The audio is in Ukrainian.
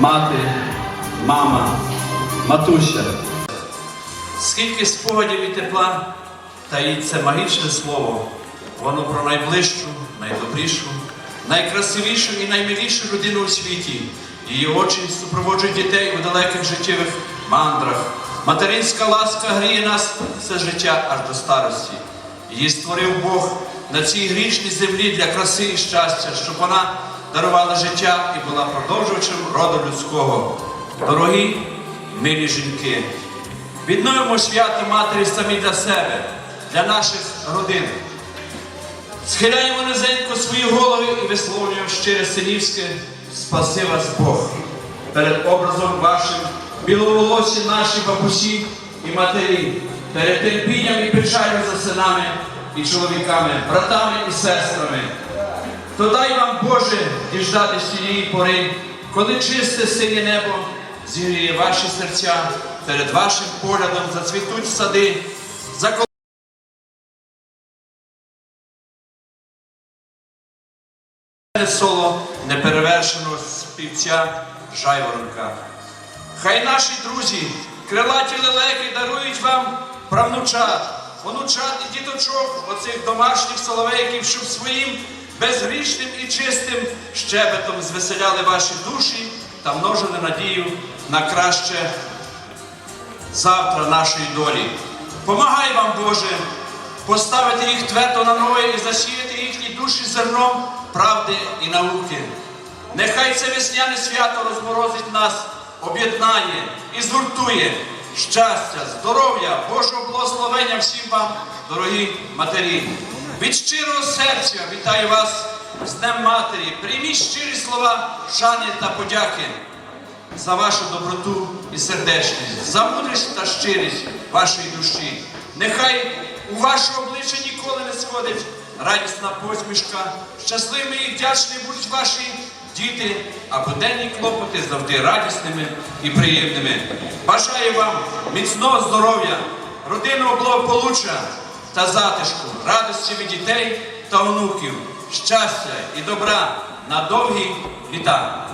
мати, мама, матуся. Скільки спогадів і тепла, та й це магічне слово. Воно про найближчу, найдобрішу, найкрасивішу і наймилішу людину у світі. Її очі супроводжують дітей у далеких життєвих мандрах. Материнська ласка гріє нас все життя аж до старості. Її створив Бог на цій грішній землі для краси і щастя, щоб вона дарувала життя і була продовжувачем роду людського. Дорогі милі жінки, Відновимо свято Матері самі для себе, для наших родин. Схиляємо низенько свої голови і висловлюємо щире синівське спаси вас Бог. Перед образом вашим біловолосі наші бабусі і матері, перед терпінням і печалю за синами і чоловіками, братами і сестрами. То дай вам, Боже, діждати цієї пори, коли чисте синє небо зігріє ваші серця, перед вашим поглядом зацвітуть сади, соло неперевершеного співця Жайворонка. Хай наші друзі, крилаті лелеки дарують вам правнучат, онучат і діточок, оцих домашніх соловейків, щоб своїм безгрішним і чистим щебетом звеселяли ваші душі та множили надію на краще завтра нашої долі. Помагай вам, Боже, поставити їх твердо на ноги і засіяти їхні душі зерном правди і науки. Нехай це весняне свято розморозить нас, об'єднає і згуртує щастя, здоров'я, Божого благословення всім вам, дорогі матері. Від щирого серця вітаю вас з Днем Матері. Прийміть щирі слова шани та подяки за вашу доброту і сердечність, за мудрість та щирість вашої душі. Нехай у ваше обличчя ніколи не сходить радісна посмішка, щасливими і вдячними будуть ваші діти, а буденні клопоти завжди радісними і приємними. Бажаю вам міцного здоров'я, родинного благополуччя та затишку, радості від дітей та онуків, щастя і добра на довгі літа.